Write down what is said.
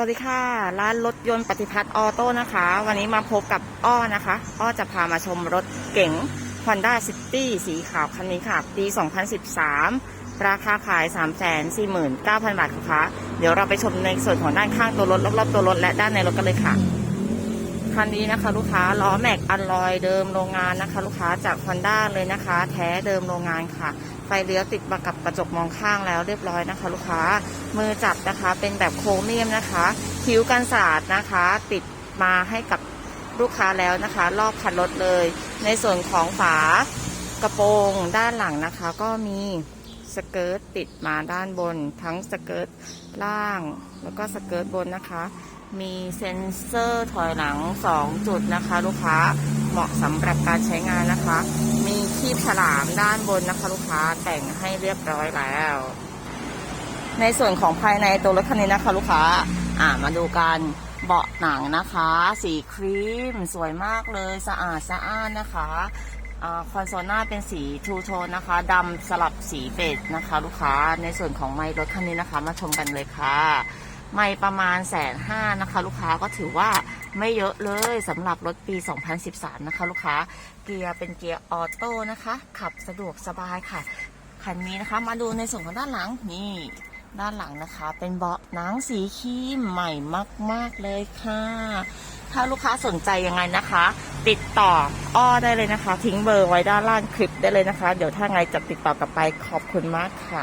วัสดีค่ะ ร้านรถยนต์ปฏิพัฒน์ออโต้นะคะ วันนี้มาพบกับอ้อนะคะ อ้อจะพามาชมรถเก๋ง Honda City สีขาวคันนี้ค่ะ ปี 2013 ราคาขาย 349,000 บาทค่ะ เดี๋ยวเราไปชมในส่วนของด้านข้างตัวรถ รอบๆตัวรถ และด้านในรถกันเลยค่ะ คันนี้นะคะ ลูกค้าล้อแม็กอัลลอยเดิมโรงงานนะคะ ลูกค้าจาก Honda เลยนะคะ แท้เดิมโรงงานค่ะ ฟเลี้ยวติดมากับกระจกมองข้างแล้วเรียบร้อยนะคะ ลูกค้ามือจับนะคะเป็นแบบโครเมียมนะคะคิ้วกันศาสตร์นะคะ ติดมาให้กับลูกค้าแล้วนะคะ รอบคันรถเลย ในส่วนของฝากระโปรงด้านหลังนะคะ ก็มีสเกิร์ตติดมาด้านบน ทั้งสเกิร์ตล่างแล้วก็สเกิร์ตบนนะคะ มีเซ็นเซอร์ถอยหลัง 2 จุดนะคะ ลูกค้าเหมาะสำหรับการใช้งานนะคะ มี คีบฉลามด้านบนนะคะ ลูกค้าแต่งให้เรียบร้อยแล้ว ในส่วนของภายในตัวรถคันนี้นะคะ ลูกค้า อ่ามาดูกันเบาะหนังนะคะ สีครีม สวยมากเลยสะอาดสะอ้านนะคะคอนโซลหน้าเป็นสีทูโทนนะคะดำสลับสีเบจนะคะ ลูกค้าในส่วนของไมค์รถคันนี้นะคะ มาชมกันเลยค่ะ ไม่ประมาณแสนห้านะคะ ลูกค้าก็ถือว่า ไม่เยอะเลยสำหรับรถปี 2013 นะคะ ลูกค้า เกียร์เป็นเกียร์ออโต้นะคะ ขับสะดวกสบายค่ะ คันนี้นะคะ มาดูในส่วนของด้านหลังนี่ด้านหลังนะคะ เป็นเบาะหนังสีครีมใหม่มาก ๆ เลยค่ะ ถ้าลูกค้าสนใจยังไงนะคะ ติดต่ออ้อได้เลยนะคะ ทิ้งเบอร์ไว้ด้านล่างคลิปได้เลยนะคะ เดี๋ยวถ้าไงจะติดต่อกลับไปขอบคุณมากค่ะ